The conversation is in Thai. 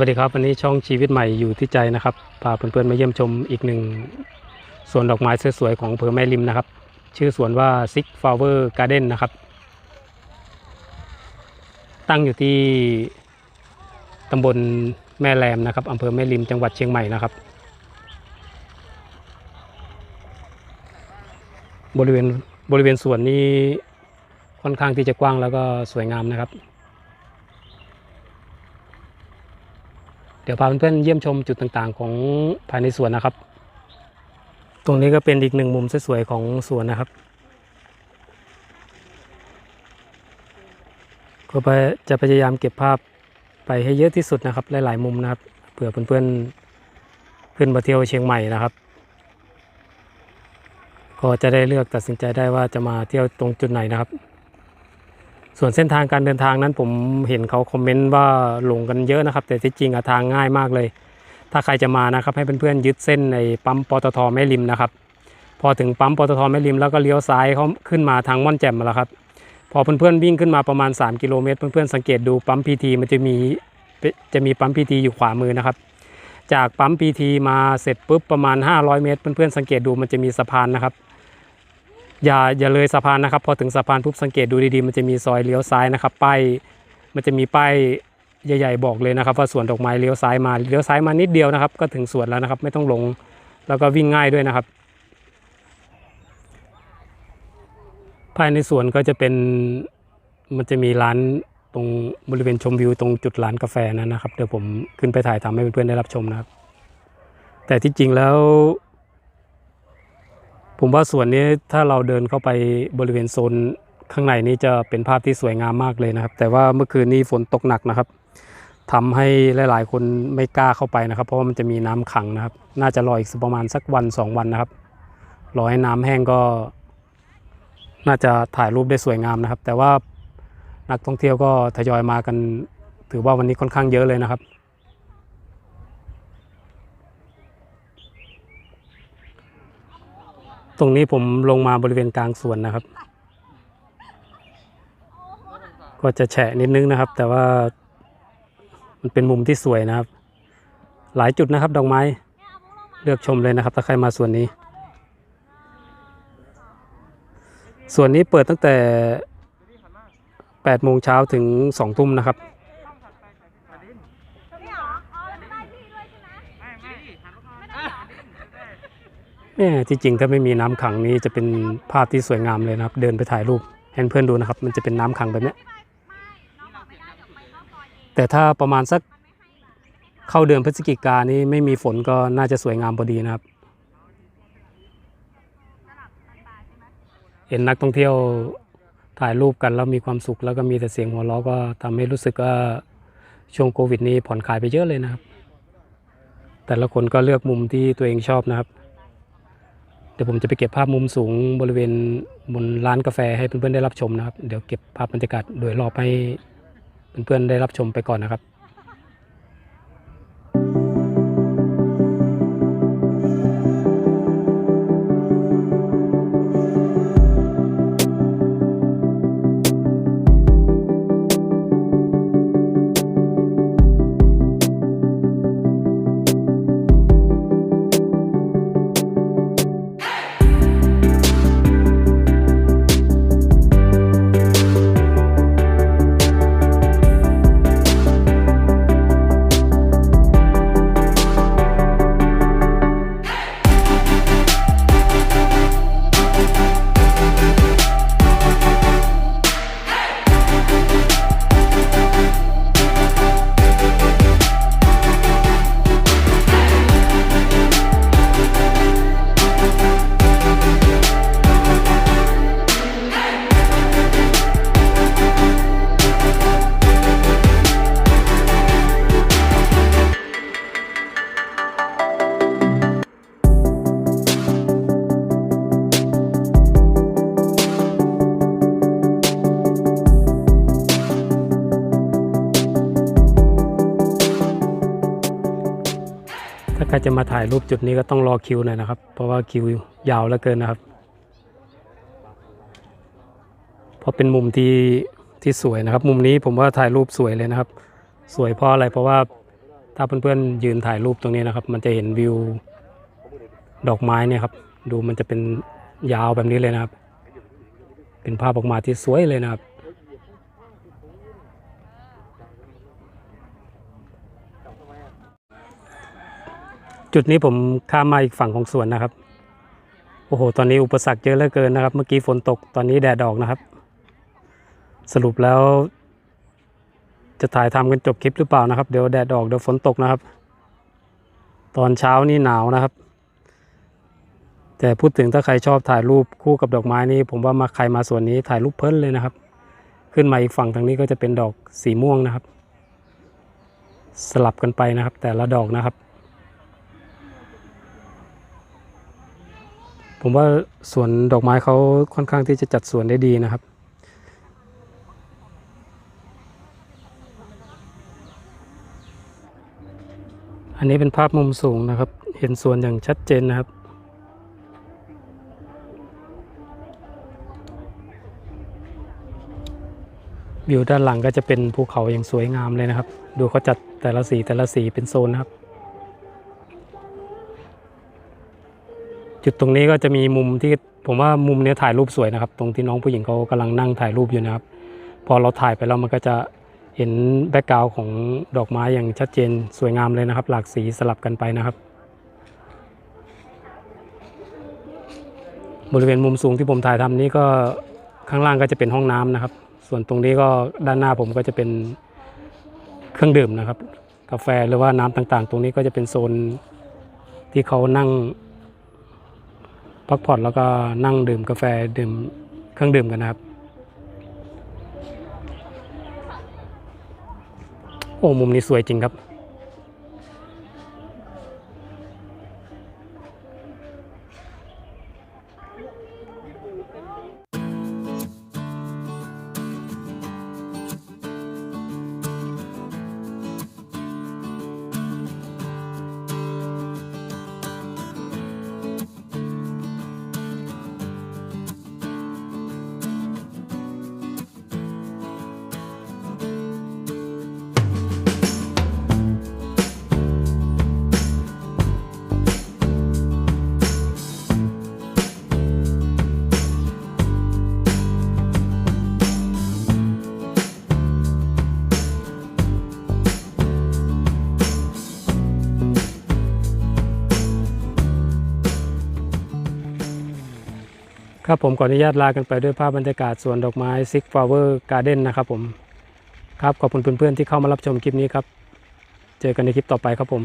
วัสดีครับวันนี้ช่องชีวิตใหม่อยู่ที่ใจนะครับพาเพื่อนๆมาเยี่ยมชมอีกหนึ่งสวนดอกไม้สวยๆของอำเภอแม่ริมนะครับ ชื่อสวนว่า Six Flower Garden นะครับ ตั้งอยู่ที่ตำบลแม่แรมนะครับอำเภอแม่ริมจังหวัดเชียงใหม่นะครับ บริเวณบริเวณสวนนี้ค่อนข้างที่จะกว้างแล้วก็สวยงามนะครับ เดี๋ยวพาเพื่อนๆเยี่ยมชมจุดต่างๆ ของภายในสวนนะครับ ตรงนี้ก็เป็นอีกหนึ่งมุมสวยๆของสวนนะครับ ก็ไปจะพยายามเก็บภาพไปให้เยอะที่สุดนะครับ หลายๆมุมนะครับเผื่อเพื่อนๆขึ้นมาเที่ยวเชียงใหม่นะครับ ก็จะได้เลือกตัดสินใจได้ว่าจะมาเที่ยวตรงจุดไหนนะครับ ส่วนเส้นทางการเดินทางนั้นผมเห็นเขาคอมเมนต์ว่าหลงกันเยอะนะครับ แต่ที่จริงอะทางง่ายมากเลย ถ้าใครจะมานะครับให้เพื่อนๆยึดเส้นในปั๊มปตทแม่ริมนะครับ พอถึงปั๊มปตทแม่ริมแล้วก็เลี้ยวซ้ายเขาขึ้นมาทางม่อนแจ่มมาแล้วครับ พอเพื่อนๆวิ่งขึ้นมาประมาณ 3 กิโลเมตร เพื่อนๆสังเกตดูปั๊มพีทีมันจะมีจะมีปั๊มพีทีอยู่ขวามือนะครับ จากปั๊มพีทีมาเสร็จปุ๊บประมาณ 500 เมตร เพื่อนๆสังเกตดูมันจะมีสะพานนะครับ อย่าอย่าเลยสะพานนะครับ พอถึงสะพานปุ๊บสังเกตดูดีๆ มันจะมีซอยเลี้ยวซ้ายนะครับป้ายมันจะมีป้ายใหญ่ ๆ บอกเลยนะครับ ว่าสวนดอกไม้เลี้ยวซ้ายมาเลี้ยวซ้ายมานิดเดียวนะครับ ก็ถึงสวนแล้วนะครับ ไม่ต้องลงแล้วก็วิ่งง่ายด้วยนะครับ ภายในสวนก็จะเป็นมันจะมีร้านตรงบริเวณชมวิวตรงจุดร้านกาแฟนั้นนะครับ เดี๋ยวผมขึ้นไปถ่ายทำให้เพื่อนๆได้รับชมนะครับ แต่ที่จริงแล้ว ผมว่าส่วนนี้ถ้าเราเดินเข้าไปบริเวณโซนข้างในนี้จะเป็นภาพที่สวยงามมากเลยนะครับ แต่ว่าเมื่อคืนนี้ฝนตกหนักนะครับทำให้หลาย ๆ คนไม่กล้าเข้าไปนะครับ เพราะว่ามันจะมีน้ำขังนะครับ น่าจะรออีกสักประมาณสักวันสองวันนะครับรอให้น้ำแห้งก็ น่าจะถ่ายรูปได้สวยงามนะครับ แต่ว่านักท่องเที่ยวก็ทยอยมากัน ถือว่าวันนี้ค่อนข้างเยอะเลยนะครับ ตรงนี้ผมลงมาบริเวณกลางสวนนะครับ ก็จะแฉะนิดนึงนะครับ แต่ว่ามันเป็นมุมที่สวยนะครับ หลายจุดนะครับ ดอกไม้เลือกชมเลยนะครับ ถ้าใครมาส่วนนี้ ส่วนนี้เปิดตั้งแต่8โมงเช้าถึง2ทุ่มนะครับ นี่เหรอ อ๋อแล้วไม่ได้พี่ด้วยใช่ไหม ไม่ไม่หันมาก่อน ไม่ได้ นี่ที่จริงถ้าไม่มีน้ำขังนี้จะเป็นภาพที่สวยงามเลยนะครับ เดินไปถ่ายรูปให้เพื่อนดูนะครับ มันจะเป็นน้ำขังแบบนี้แต่ถ้าประมาณสักเข้าเดือนพฤศจิกานี้ไม่มีฝนก็น่าจะสวยงามพอดีนะครับ เห็นนักท่องเที่ยวถ่ายรูปกันแล้วมีความสุขแล้วก็มีแต่เสียงหัวเราะก็ทำให้รู้สึกว่าช่วงโควิดนี้ผ่อนคลายไปเยอะเลยนะครับ แต่ละคนก็เลือกมุมที่ตัวเองชอบนะครับ เดี๋ยวผมจะไปเก็บภาพมุมสูงบริเวณบนร้านกาแฟให้เพื่อนๆได้รับชมนะครับ เดี๋ยวเก็บภาพบรรยากาศโดยรอบให้เพื่อนๆได้รับชมไปก่อนนะครับ รจะมาถ่ายรูปจุดนี้ก็ต้องรอคิวหน่อยนะครับ เพราะว่าคิวยาวเหลือเกินนะครับ เพราะเป็นมุมที่ที่สวยนะครับ มุมนี้ผมว่าถ่ายรูปสวยเลยนะครับ สวยเพราะอะไรเพราะว่าถ้าเพื่อนๆยืนถ่ายรูปตรงนี้นะครับ มันจะเห็นวิวดอกไม้เนี่ยครับ ดูมันจะเป็นยาวแบบนี้เลยนะครับ เป็นภาพออกมาที่สวยเลยนะครับ จุดนี้ผมข้ามมาอีกฝั่งของสวนนะครับ โอ้โห ตอนนี้อุปสรรคเยอะเหลือเกินนะครับ เมื่อกี้ฝนตก ตอนนี้แดดออกนะครับ สรุปแล้ว จะถ่ายทำกันจบคลิปหรือเปล่านะครับ เดี๋ยวแดดออก เดี๋ยวฝนตกนะครับ ตอนเช้านี่หนาวนะครับ แต่พูดถึงถ้าใครชอบถ่ายรูปคู่กับดอกไม้นี่ผมว่ามาใครมาสวนนี้ถ่ายรูปเพลินเลยนะครับ ขึ้นมาอีกฝั่งทางนี้ก็จะเป็นดอกสีม่วงนะครับ สลับกันไปนะครับ แต่ละดอกนะครับ ผมว่าสวนดอกไม้เขาค่อนข้างที่จะจัดสวนได้ดีนะครับ อันนี้เป็นภาพมุมสูงนะครับ เห็นสวนอย่างชัดเจนนะครับวิวด้านหลังก็จะเป็นภูเขาอย่างสวยงามเลยนะครับ ดูเขาจัดแต่ละสีแต่ละสีเป็นโซนนะครับ จุดตรงนี้ก็จะมีมุมที่ผมว่ามุมนี้ถ่ายรูปสวยนะครับ ตรงที่น้องผู้หญิงเขากำลังนั่งถ่ายรูปอยู่นะครับ พอเราถ่ายไปแล้วมันก็จะเห็นแบ็กกราวของดอกไม้อย่างชัดเจนสวยงามเลยนะครับ หลากสีสลับกันไปนะครับ บริเวณมุมสูงที่ผมถ่ายทำนี้ก็ข้างล่างก็จะเป็นห้องน้ำนะครับ ส่วนตรงนี้ก็ด้านหน้าผมก็จะเป็นเครื่องดื่มนะครับ กาแฟหรือว่าน้ำต่างๆ ตรงนี้ก็จะเป็นโซนที่เขานั่ง พักผ่อนแล้วก็นั่งดื่มกาแฟดื่มเครื่องดื่มกันนะครับ โอ้มุมนี้สวยจริงครับ ครับผมขออนุญาตลากันไปด้วยภาพบรรยากาศสวนดอกไม้ซิกฟลาเวอร์การ์เด้นนะครับผมครับขอบคุณเพื่อนๆที่เข้ามารับชมคลิปนี้ครับ เจอกันในคลิปต่อไปครับผม